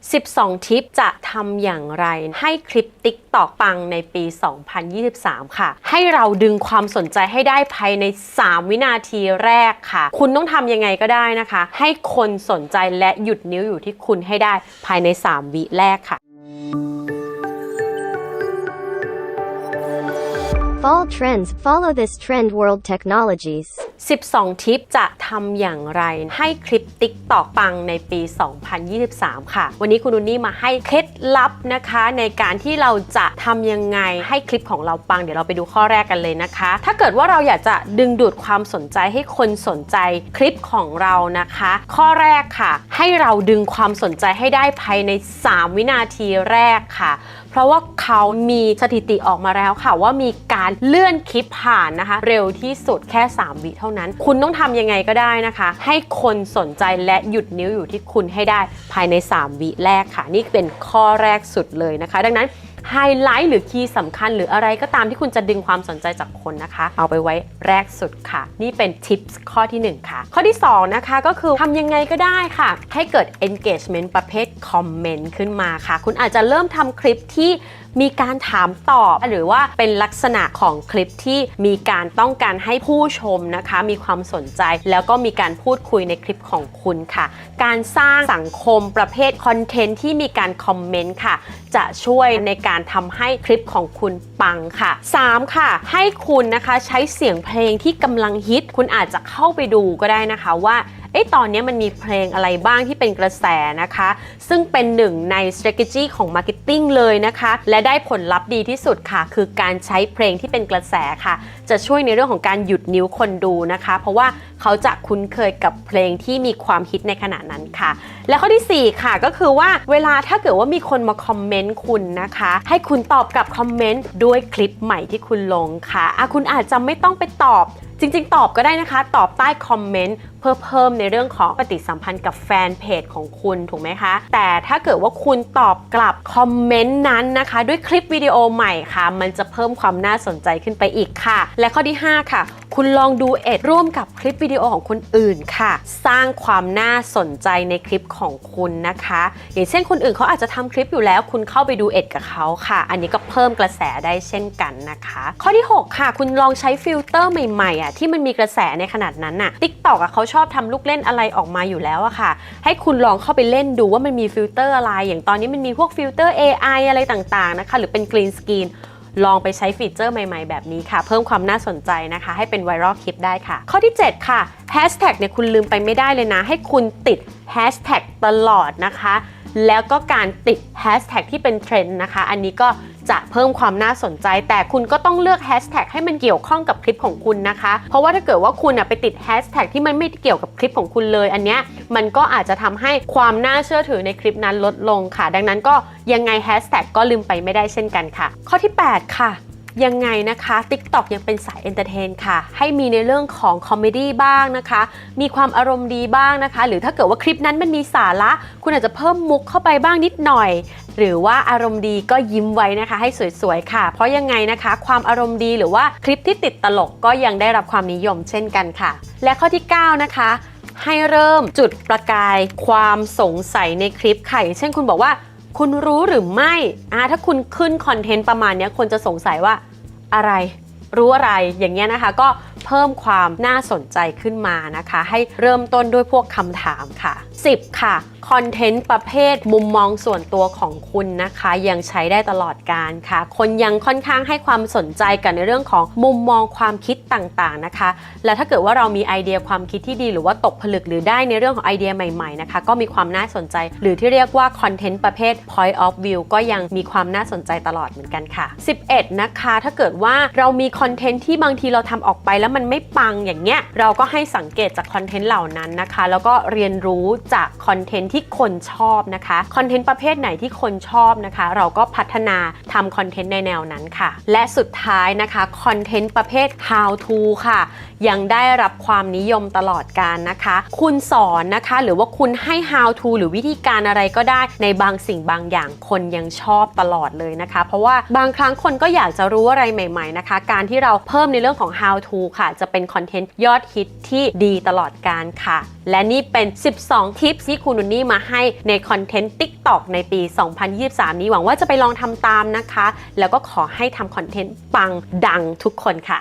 12 ทิปจะทำอย่างไรให้คลิป TikTok ปังในปี 2023 ค่ะ ให้เราดึงความสนใจให้ได้ภายใน 3 วินาทีแรกค่ะ คุณต้องทำยังไงก็ได้นะคะ ให้คนสนใจและหยุดนิ้วอยู่ที่คุณให้ได้ภายใน 3 วิแรกค่ะ Fall trends follow this trend world technologies. 12 ทิปจะทำอย่างไรให้คลิป TikTok ปังในปี 2023 ค่ะ วันนี้คุณนุนนี่มาให้เคล็ดลับนะคะ ในการที่เราจะทำยังไงให้คลิปของเราปัง เดี๋ยวเราไปดูข้อแรกกันเลยนะคะ ถ้าเกิดว่าเราอยากจะดึงดูดความสนใจให้คนสนใจคลิปของเรานะคะ ข้อแรกค่ะ ให้เราดึงความสนใจให้ได้ภายใน 3 วินาทีแรกค่ะ เพราะว่าเขามีสถิติออกมาแล้วค่ะ ว่ามีการเลื่อนคลิปผ่านนะคะ เร็วที่สุดแค่ 3 วิเท่านั้น คุณต้องทำยังไงก็ได้นะคะ ให้คนสนใจและหยุดนิ้วอยู่ที่คุณให้ได้ภายใน 3 วิแรกค่ะ นี่เป็นข้อแรกสุดเลยนะคะ ดังนั้น ไฮไลท์หรือคีย์สำคัญ หรืออะไรก็ตามที่คุณจะดึงความสนใจจากคนนะคะ เอาไปไว้แรกสุดค่ะ นี่เป็นทิปข้อทีหนึ่1 ค่ะ ข้อที่ 2 นะคะก็คือทำยังไงก็ได้ค่ะ ให้เกิด engagement ประเภทคอมเมนต์ขึ้นมาค่ะ คุณอาจจะเริ่มทำคลิปที่มีการถามตอบ หรือว่าเป็นลักษณะของคลิปที่มีการต้องการให้ผู้ชมนะคะ มีความสนใจ แล้วก็มีการพูดคุยในคลิปของคุณค่ะ การสร้างสังคมประเภทคอนเทนต์ที่มีการคอมเมนต์ค่ะ จะช่วยในการทำให้คลิปของคุณปังค่ะ 3 ค่ะ ให้คุณนะคะใช้เสียงเพลงที่กำลังฮิต คุณอาจจะเข้าไปดูก็ได้นะคะว่า เอ้ตอนนี้มันมีเพลงอะไรบ้างที่เป็นกระแสนะคะ ซึ่งเป็นหนึ่งใน strategy ของ marketing เลยนะคะ และได้ผลลัพธ์ดีที่สุดค่ะ คือการใช้เพลงที่เป็นกระแสค่ะ จะช่วยในเรื่องของการหยุดนิ้วคนดูนะคะ เพราะว่าเขาจะคุ้นเคยกับเพลงที่มีความฮิตในขณะนั้นค่ะ และข้อที่ 4 ค่ะก็คือว่าเวลาถ้าเกิดว่ามีคนมาคอมเมนต์คุณนะคะ ให้คุณตอบกับคอมเมนต์ด้วยคลิปใหม่ที่คุณลงค่ะอะคุณอาจจะไม่ต้องไปตอบ จริงๆ ตอบก็ได้นะคะ ตอบใต้คอมเมนต์เพื่อเพิ่มในเรื่องของปฏิสัมพันธ์กับแฟนเพจของคุณถูกไหมคะ แต่ถ้าเกิดว่าคุณตอบกลับคอมเมนต์นั้นนะคะ ด้วยคลิปวิดีโอใหม่ค่ะ มันจะเพิ่มความน่าสนใจขึ้นไปอีกค่ะ และข้อที่ 5 ค่ะ คุณลองดูเอ็ดร่วมกับคลิปวิดีโอของคนอื่นค่ะ สร้างความน่าสนใจในคลิปของคุณนะคะ อย่างเช่นคนอื่นเขาอาจจะทำคลิปอยู่แล้ว คุณเข้าไปดูเอ็ดกับเขาค่ะ อันนี้ก็เพิ่มกระแสได้เช่นกันนะคะ ข้อที่ 6 ค่ะ คุณลองใช้ฟิลเตอร์ใหม่ๆอะที่มันมีกระแสในขนาดนั้นน่ะ TikTok อะเขาชอบทำลูกเล่นอะไรออกมาอยู่แล้วอะค่ะ ให้คุณลองเข้าไปเล่นดูว่ามันมีฟิลเตอร์อะไร อย่างตอนนี้มันมีพวกฟิลเตอร์ AI อะไรต่างๆนะคะ หรือเป็นกรีนสกรีน ลองไปใช้ฟีเจอร์ใหม่ ๆ แบบนี้ค่ะ เพิ่มความน่าสนใจนะคะ ให้เป็นไวรัลคลิปได้ค่ะ ข้อที่ 7 ค่ะแฮชแท็กเนี่ยคุณลืมไปไม่ได้เลยนะ ให้คุณติดแฮชแท็กตลอดนะคะ แล้วก็การติดแฮชแท็กที่เป็นเทรนด์นะคะ อันนี้ก็ จะเพิ่มความน่าสนใจ แต่คุณก็ต้องเลือกแฮชแท็กให้มันเกี่ยวข้องกับคลิปของคุณนะคะ เพราะว่าถ้าเกิดว่าคุณไปติดแฮชแท็กที่มันไม่เกี่ยวกับคลิปของคุณเลย อันเนี้ยมันก็อาจจะทำให้ความน่าเชื่อถือในคลิปนั้นลดลงค่ะ ดังนั้นก็ยังไงแฮชแท็กก็ลืมไปไม่ได้เช่นกันค่ะ ข้อที่ 8 ค่ะ ยังไงนะคะ TikTok ยังเป็นสายเอนเตอร์เทนค่ะ ให้มีในเรื่องของคอมเมดี้บ้างนะคะ มีความอารมณ์ดีบ้างนะคะ หรือถ้าเกิดว่าคลิปนั้นมันมีสาระ คุณอาจจะเพิ่มมุกเข้าไปบ้างนิดหน่อย หรือว่าอารมณ์ดีก็ยิ้มไว้นะคะ ให้สวยๆค่ะ เพราะยังไงนะคะ ความอารมณ์ดีหรือว่าคลิปที่ติดตลกก็ยังได้รับความนิยมเช่นกันค่ะ และข้อที่ 9 นะคะให้เริ่มจุดประกายความสงสัยในคลิปค่ะอย่างเช่นคุณบอกว่า คุณรู้หรือไม่อ่าถ้าคุณขึ้นคอนเทนต์ประมาณนี้คนจะสงสัยว่าอะไรรู้อะไรอย่างเงี้ยนะคะ ก็เพิ่มความน่าสนใจขึ้นมานะคะ ให้เริ่มต้นด้วยพวกคำถามค่ะ 10 ค่ะ คอนเทนต์ประเภทมุมมองส่วนตัวของคุณนะคะ ยังใช้ได้ตลอดการค่ะ คนยังค่อนข้างให้ความสนใจกันในเรื่องของมุมมองความคิดต่างๆนะคะ และถ้าเกิดว่าเรามีไอเดียความคิดที่ดี หรือว่าตกผลึกหรือได้ในเรื่องของไอเดียใหม่ๆนะคะ ก็มีความน่าสนใจ หรือที่เรียกว่าคอนเทนต์ประเภท point of view ก็ยังมีความน่าสนใจตลอดเหมือนกันค่ะ 11 นะคะ ถ้าเกิดว่าเรามีคอนเทนต์ที่บางทีเราทำออกไปแล้วมันไม่ปังอย่างเงี้ยเราก็ให้สังเกตจากคอนเทนต์เหล่านั้นนะคะ แล้วก็เรียนรู้จากคอนเทนต์ที่คนชอบนะคะคอนเทนต์ประเภทไหนที่คนชอบนะคะ เราก็พัฒนาทำคอนเทนต์ในแนวนั้นค่ะ และสุดท้ายนะคะคอนเทนต์ประเภท how to ค่ะ ยังได้รับความนิยมตลอดการนะคะ คุณสอนนะคะ หรือว่าคุณให้ how to หรือวิธีการอะไรก็ได้ในบางสิ่งบางอย่างคนยังชอบตลอดเลยนะคะ เพราะว่าบางครั้งคนก็อยากจะรู้อะไรใหม่ ๆนะคะ การที่เราเพิ่มในเรื่องของ how to ค่ะ จะเป็นคอนเทนต์ยอดฮิตที่ดีตลอดการค่ะ และนี่เป็น 12 ทิปที่คุณนุนนี่มาให้ในคอนเทนต์ TikTok ในปี 2023 นี้หวังว่าจะไปลองทำตามนะคะ แล้วก็ขอให้ทำคอนเทนต์ปังดังทุกคนค่ะ